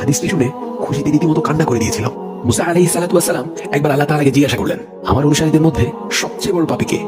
হাদিসটি শুনে খুশিতে রীতিমতো কান্না করে দিয়েছিল। মুসা আলাইহিস সালাতু ওয়াসসালাম একবার আল্লাহ তাআলাকে জিজ্ঞাসা করলেন, আমার অনুসারীদের মধ্যে সবচেয়ে বড় পাপী কে?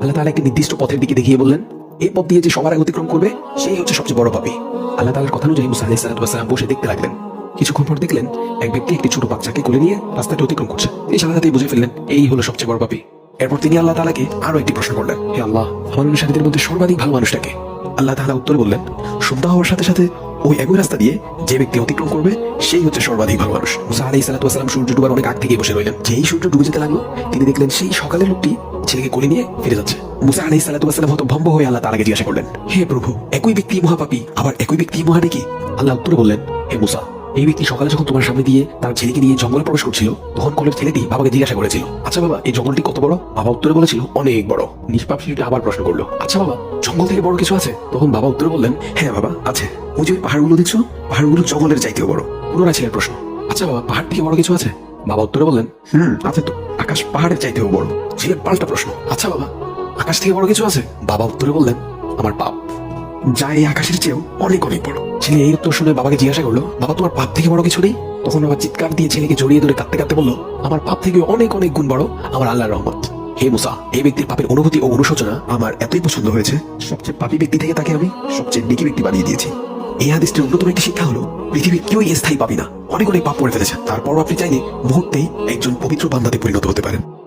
আল্লাহ তাআলা একটি নির্দিষ্ট পথের দিকে দেখিয়ে বললেন এই পথ দিয়ে যে সবার অতিক্রম করবে, সেই হচ্ছে সবচেয়ে বড় পাপী। আল্লাহ তাআলার কথা অনুযায়ী মুসা আলাইহিস সালাতু ওয়াসসালাম বসে দেখতে লাগলেন। কিছুক্ষণ পর দেখলেন, এক ব্যক্তি একটি ছোট বাচ্চাকে কোলে নিয়ে রাস্তাটি অতিক্রম করছে। তিনি সাথে সাথেই বুঝে ফেললেন, এই হলো সবচেয়ে বড় পাপী। এরপর তিনি আল্লাহ তাআলাকে আরও একটি প্রশ্ন করলেন, হে আল্লাহ, আমার অনুসারীদের মধ্যে সর্বাধিক ভালো মানুষটাকে আল্লাহ তাআলা উত্তর বললেন, সন্ধ্যা হওয়ার সাথে সাথে ওই একই রাস্তা দিয়ে যে ব্যক্তি অতিক্রম করবে, সেই হচ্ছে সর্বাধিক ভালো মানুষ। মুসা আলাই সালাতু ওয়াসালাম সূর্য ডুবার অনেক আগ থেকে বসে রইলেন। যেই সূর্য ডুবে যেতে লাগল, তিনি দেখলেন সেই সকালের লোকটি ছেলেকে কোলে নিয়ে ফিরে যাচ্ছে। মুসা আলাই সালাতু ওয়াসালাম হতো ভম্ব হয়ে আল্লাহ তাআলাকে জিজ্ঞাসা করলেন, হে প্রভু, একই ব্যক্তি মহাপাপী, আবার একই ব্যক্তি মহানেকি? আল্লাহ উত্তরে বললেন, হে মুসা এই ব্যক্তি সকালে যখন তোমার সামনে দিয়ে তার ছেলেকে নিয়ে জঙ্গলে প্রবেশ করছিল, তখন কোলের ছেলেটি বাবাকে জিজ্ঞাসা করেছিল আচ্ছা বাবা, এই জঙ্গলটি কত বড়? বাবা উত্তরে বলেছিল, অনেক বড়। নিষ্পাপ শিশুটি আবার প্রশ্ন করল আচ্ছা বাবা, জঙ্গল থেকে বড় কিছু আছে? তখন বাবা উত্তরে বললেন হ্যাঁ বাবা, আছে। ওই যে পাহাড়গুলো দেখছ? পাহাড়গুলো জঙ্গলের চাইতেও বড়। পুনরায় ছেলের প্রশ্ন আচ্ছা বাবা, পাহাড় থেকে বড় কিছু আছে? বাবা উত্তরে বললেন, হুম, আছে তো, আকাশ পাহাড়ের চাইতেও বড়। ছেলের পাল্টা প্রশ্ন আচ্ছা বাবা, আকাশ থেকে বড় কিছু আছে? বাবা উত্তরে বললেন, আমার পাপ যা এই আকাশের চেয়েও অনেক অনেক বড়। ছেলে এই উত্তর শুনে বাবাকে জিজ্ঞাসা করল, বাবা, তোমার পাপ থেকে বড় কিছু নেই? তখন বাবা চিৎকার দিয়ে ছেলেকে জড়িয়ে ধরে কাঁদতে কাঁদতে বলল, আমার পাপ থেকে অনেক অনেক গুণ বড়, আমার আল্লাহর রহমত। হে মুসা, এই ব্যক্তির পাপের অনুভূতি ও অনুশোচনা আমার এতই পছন্দ হয়েছে, সবচেয়ে পাপী ব্যক্তি থেকে তাকে আমি সবচেয়ে নিকি ব্যক্তি বানিয়ে দিয়েছি। এই হাদিসটির অন্যতম একটি শিক্ষা হলো, পৃথিবীর কেউই স্থায়ী পাবি না, অনেক অনেক পাপ করে ফেলেছে। তারপরও আপনি চাইলে মুহূর্তেই একজন পবিত্র বান্দাতে পরিণত হতে পারেন।